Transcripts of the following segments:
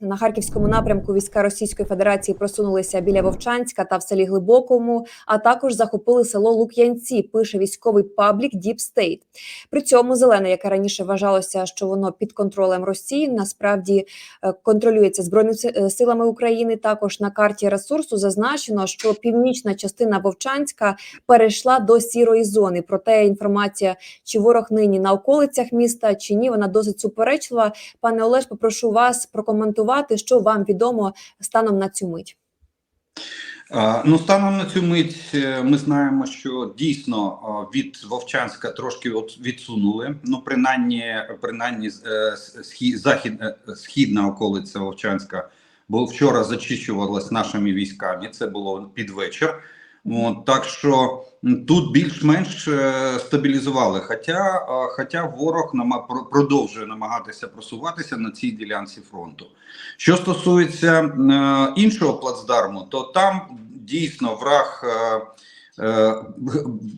На харківському напрямку війська Російської Федерації просунулися біля Вовчанська та в селі Глибокому, а також захопили село Лук'янці. Пише військовий паблік Deep State. При цьому зелене, яке раніше вважалося, що воно під контролем Росії, насправді е, контролюється збройними е, силами України. Також на карті ресурсу зазначено, що північна частина Вовчанська перейшла до сірої зони. Проте інформація, чи ворог нині на околицях міста, чи ні, вона досить суперечлива. Пане Олеж, попрошу вас прокоментувати, що вам відомо станом на цю мить. Ну, станом на цю мить е, ми знаємо, що дійсно від Вовчанська трошки відсунули. Ну, принаймні, принаймні е, захід, е, східна околиця Вовчанська, бо вчора зачищувалась нашими військами. Це було під вечір. От, так що тут більш-менш е, стабілізували. Хоча, е, хоча ворог нама, продовжує намагатися просуватися на цій ділянці фронту. Що стосується е, іншого плацдарму, то там дійсно враг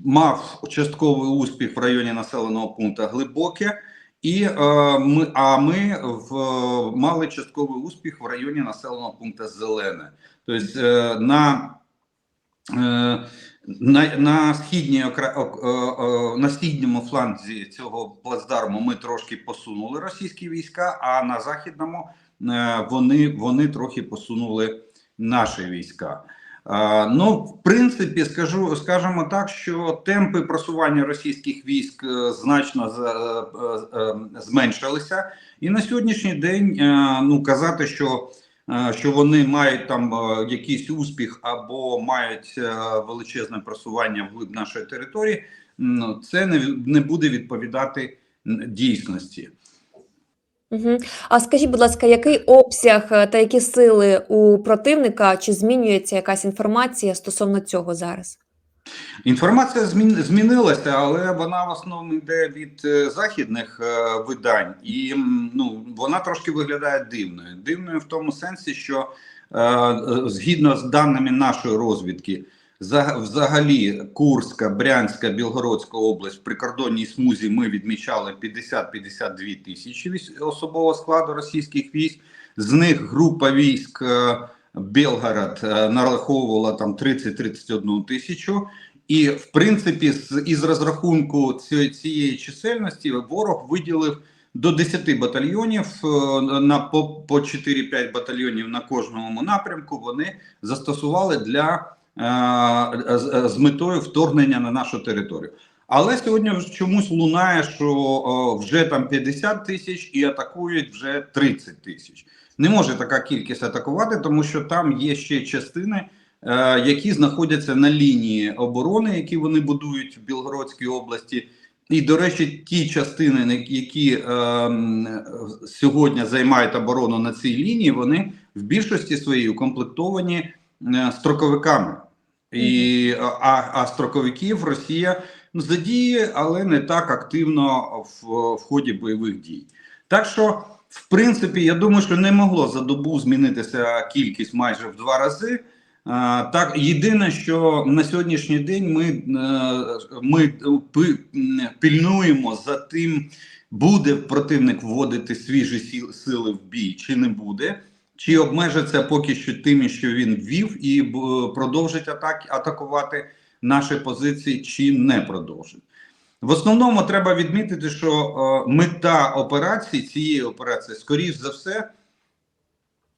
мав частковий успіх в районі населеного пункту Глибоке, і ми, а ми в, мали частковий успіх в районі населеного пункту Зелене. Тобто на На, на, східній, е, е, на східньому фланзі цього плацдарму ми трошки посунули російські війська, а на західному е, вони, вони трохи посунули наші війська. Е, Ну, в принципі, скажу, скажемо так, що темпи просування російських військ е, значно е, е, е, зменшилися, і на сьогоднішній день е, ну казати, що е, що вони мають там е, якийсь успіх або мають е, величезне просування вглиб нашої території, ну це не, буде відповідати дійсності. А скажіть, будь ласка, який обсяг е, та які сили у противника? Чи змінюється якась інформація стосовно цього зараз? Інформація змінилася, але вона в основному йде від е, західних е, видань, і ну вона трошки виглядає дивною. Дивною в тому сенсі, що е, згідно з даними нашої розвідки, за, взагалі Курська, Брянська, Білгородська область в прикордонній смузі ми відмічали 50-52 тисячі особового складу російських військ. З них група військ. Белгород е, нараховувала там 30-31 тисячу, і в принципі, з із розрахунку цієї чисельності ворог виділив до 10 батальйонів е, на по, по 4-5 батальйонів на кожному напрямку. Вони застосували для е, з, з метою вторгнення на нашу територію. Але сьогодні чомусь лунає, що е, вже там 50 тисяч і атакують вже 30 тисяч. Не може така кількість атакувати, тому що там є ще частини, е, які знаходяться на лінії оборони, які вони будують в Білгородській області. І, до речі, ті частини, які е, сьогодні займають оборону на цій лінії, вони в більшості своїй укомплектовані е, строковиками. І, а, а строковиків Росія ну, задіє, але не так активно в, в ході бойових дій. Так що в принципі, я думаю, що не могло за добу змінитися кількість майже в два рази. Так, єдине, що на сьогоднішній день ми, е, ми пильнуємо за тим, буде противник вводити свіжі сили в бій, чи не буде, чи обмежиться поки що тим, що він ввів, і продовжить атак, атакувати наші позиції, чи не продовжить. В основному треба відмітити, що е, мета операції цієї операції, скоріш за все,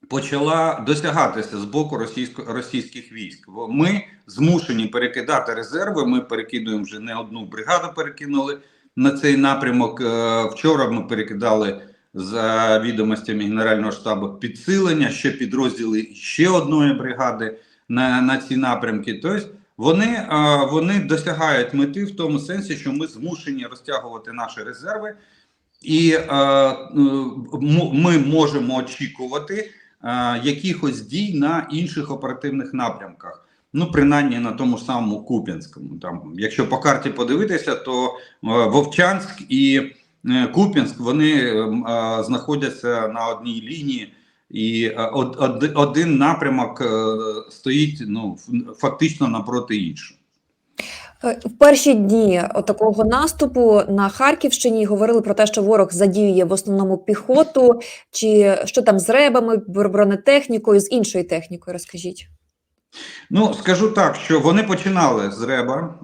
почала досягатися з боку російсько російських військ. Ми змушені перекидати резерви. Ми перекидуємо вже не одну бригаду, перекинули на цей напрямок. Е, Вчора ми перекидали за відомостями Генерального штабу підсилення ще підрозділи ще одної бригади на, на ці напрямки. Тобто вони, вони досягають мети в тому сенсі, що ми змушені розтягувати наші резерви, і е, ми можемо очікувати якихось дій на інших оперативних напрямках. Ну, принаймні на тому ж самому Куп'янському. Там, якщо по карті подивитися, то Вовчанськ і е, Куп'янськ вони е, м, е, знаходяться на одній лінії. І е, од- од- один напрямок е, стоїть ну фактично напроти іншого. Е, В перші дні такого наступу на Харківщині говорили про те, що ворог задіює в основному піхоту, чи що там з ребами, бронетехнікою, з іншою технікою. Розкажіть. Ну, скажу так, що вони починали з реба,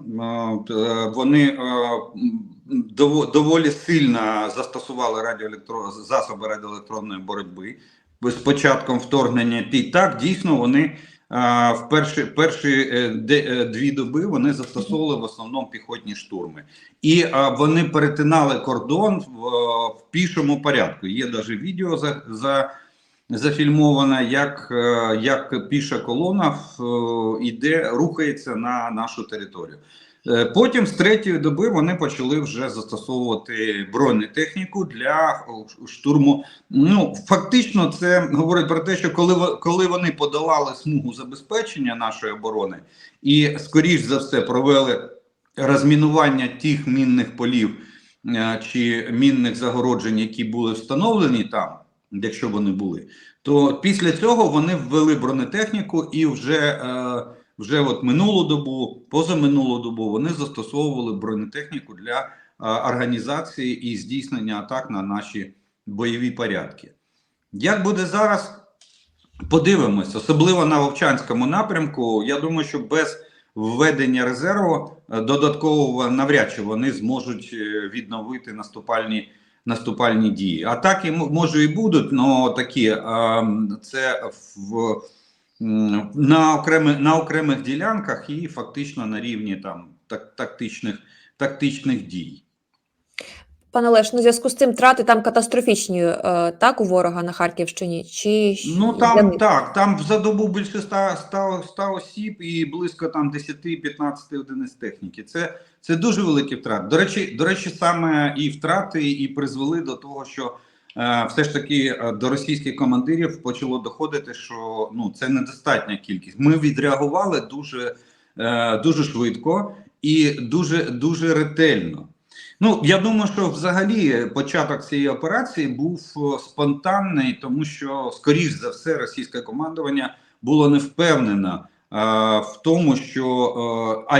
вони доволі сильно застосували радіоелектро... засоби радіоелектронної боротьби з початком вторгнення. І так, дійсно, вони е, в перші, перші е, де- е, дві доби вони застосовували в основному піхотні штурми. І е, вони перетинали кордон в, в пішому порядку. Є навіть відео за, за зафільмована, як, е, як піша колона в- іде, рухається на нашу територію. Е, Потім з третьої доби вони почали вже застосовувати бронетехніку для штурму. Ну фактично, це говорить про те, що коли коли вони подолали смугу забезпечення нашої оборони і скоріш за все провели розмінування тих мінних полів е, чи мінних загороджень, які були встановлені там, якщо вони були, то після цього вони ввели бронетехніку і вже, е, вже от минулу добу, позаминулу добу вони застосовували бронетехніку для е, організації і здійснення атак на наші бойові порядки. Як буде зараз? Подивимось, особливо на Вовчанському напрямку. Я думаю, що без введення резерву е, додаткового навряд чи вони зможуть е, відновити наступальні наступальні дії. Атаки може і будуть, але такі е, це в на окремих на окремих ділянках і фактично на рівні там так, тактичних тактичних дій. Пане Леш, ну в зв'язку з цим трати там катастрофічні, е, так, у ворога на Харківщині? Чи Ну там так, там за добу більше 100, 100, 100 осіб і близько там 10-15 одиниць техніки. Це, це дуже великі втрати. До речі, до речі, саме і втрати і призвели до того, що все ж таки е, до російських командирів почало доходити, що ну це недостатня кількість. Ми відреагували дуже, е, дуже швидко і дуже дуже ретельно. Ну, я думаю, що взагалі початок цієї операції був е, спонтанний, тому що, скоріш за все, російське командування було не впевнено е, в тому, що е, а,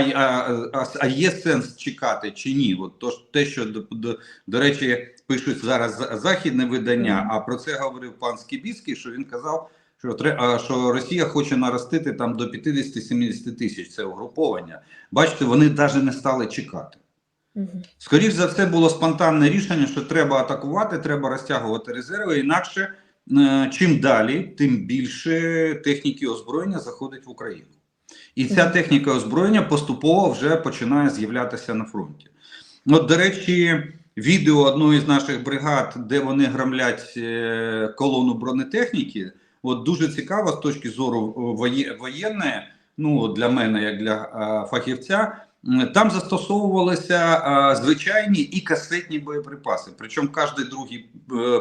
а, а є сенс чекати чи ні. От то, ж- те, що до, до, до речі, пишуть зараз за- західне видання. А про це говорив пан Скібіцький, що він казав, що що Росія хоче наростити там до 50-70 тисяч це угруповання. Бачите, вони навіть не стали чекати. Скоріше за все було спонтанне рішення, що треба атакувати, треба розтягувати резерви. Інакше е, чим далі, тим більше техніки озброєння заходить в Україну. І ця техніка озброєння поступово вже починає з'являтися на фронті. От, до речі, відео одної з наших бригад, де вони громлять е, колону бронетехніки, от дуже цікаво з точки зору е, воєнної, ну для мене, як для е, фахівця. Там застосовувалися а, звичайні і касетні боєприпаси. Причому кожен другий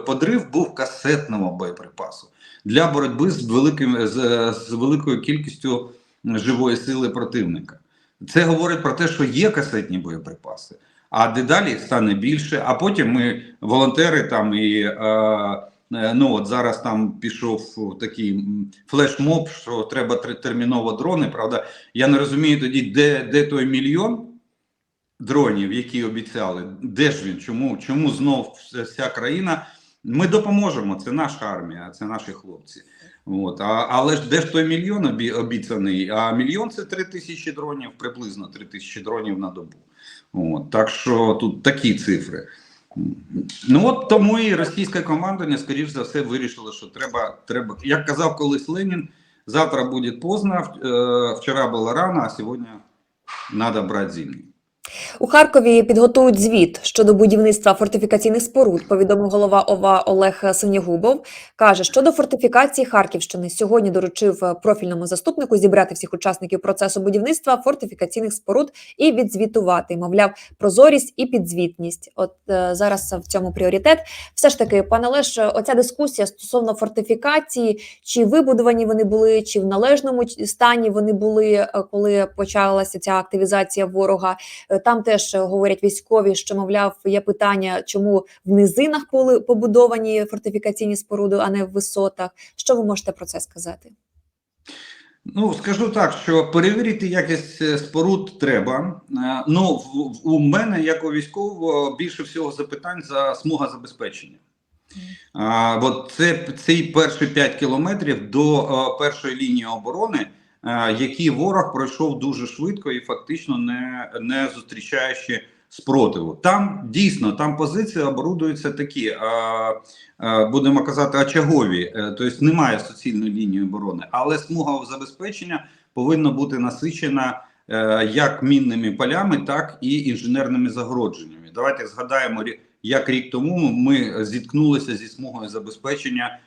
подрив був касетного боєприпасу для боротьби з великим з, з великою кількістю живої сили противника. Це говорить про те, що є касетні боєприпаси, а дедалі стане більше. А потім ми, волонтери, там і е, е, ну от зараз там пішов такий флешмоб, що треба тр- терміново дрони. Правда, я не розумію тоді, де, де той мільйон дронів, які обіцяли, де ж він? Чому, чому знов вся, країна? Ми допоможемо. Це наша армія, це наші хлопці. От. А, але ж де ж той мільйон обі, обіцяний? А мільйон це три тисячі дронів, приблизно три тисячі дронів на добу. От. Так що тут такі цифри. Ну от тому і російське командування, скоріш за все, вирішило, що треба, треба. Як казав колись Ленін, завтра буде поздно, е, вчора було рано, а сьогодні треба брати зимній. У Харкові підготують звіт щодо будівництва фортифікаційних споруд. Повідомив голова ОВА Олег Синягубов. каже, щодо фортифікації Харківщини сьогодні доручив профільному заступнику зібрати всіх учасників процесу будівництва фортифікаційних споруд і відзвітувати. Мовляв, прозорість і підзвітність. От е, зараз в цьому пріоритет. Все ж таки, пане Леш, оця дискусія стосовно фортифікації, чи вибудовані вони були, чи в належному стані вони були, е, коли почалася ця активізація ворога. Е, Там теж говорять військові, що мовляв, є питання, чому в низинах були побудовані фортифікаційні споруди, а не в висотах. Що ви можете про це сказати? Ну, скажу так, що перевірити якість е, споруд треба. Е, Ну, в- у мене, як у військового, більше всього запитань за смуга забезпечення. А, от це ці перші 5 кілометрів до е, першої лінії оборони, які ворог пройшов дуже швидко і фактично не, не зустрічаючи спротиву. Там дійсно там позиції оборудуються такі, е, е, будемо казати, очагові, е, тобто немає суцільної лінії оборони, але смуга забезпечення повинна бути насичена е, як мінними полями, так і інженерними загородженнями. Давайте згадаємо як рік тому ми зіткнулися зі смугою забезпечення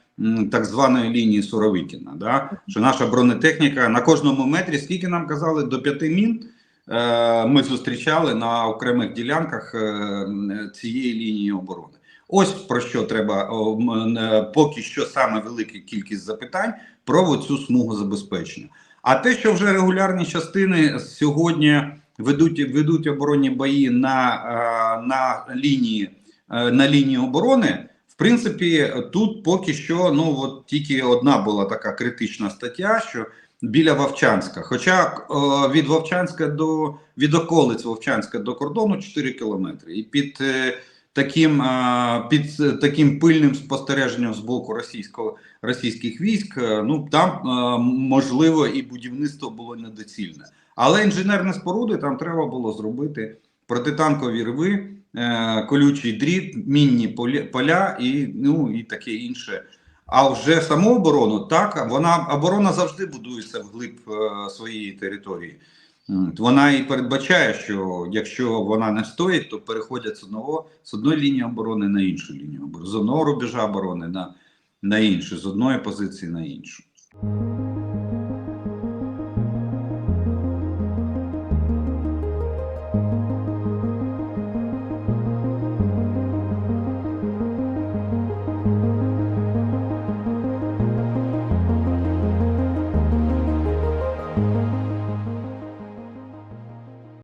так званої лінії Суровикіна. Да? Що наша бронетехніка на кожному метрі, скільки нам казали, до п'яти мін е, ми зустрічали на окремих ділянках е, цієї лінії оборони. Ось про що треба е, поки що саме велика кількість запитань про цю смугу забезпечення. А те, що вже регулярні частини сьогодні ведуть ведуть оборонні бої на, на лінії на лінії оборони. В принципі, тут поки що ну от тільки одна була така критична стаття, що біля Вовчанська. Хоча е, від Вовчанська до від околиць Вовчанська до кордону 4 кілометри, і під е, таким е, під е, таким пильним спостереженням з боку російського російських військ, е, ну там е, можливо і будівництво було недоцільне. Але інженерні споруди там треба було зробити протитанкові рви, е, колючий дріт, мінні поля і ну і таке інше. А вже саму оборону так вона оборона завжди будується вглиб е, своєї території. Вона і передбачає, що якщо вона не стоїть, то переходять з одного з одної лінії оборони на іншу лінію оборони, з одного рубежа оборони на, на іншу, з одної позиції на іншу.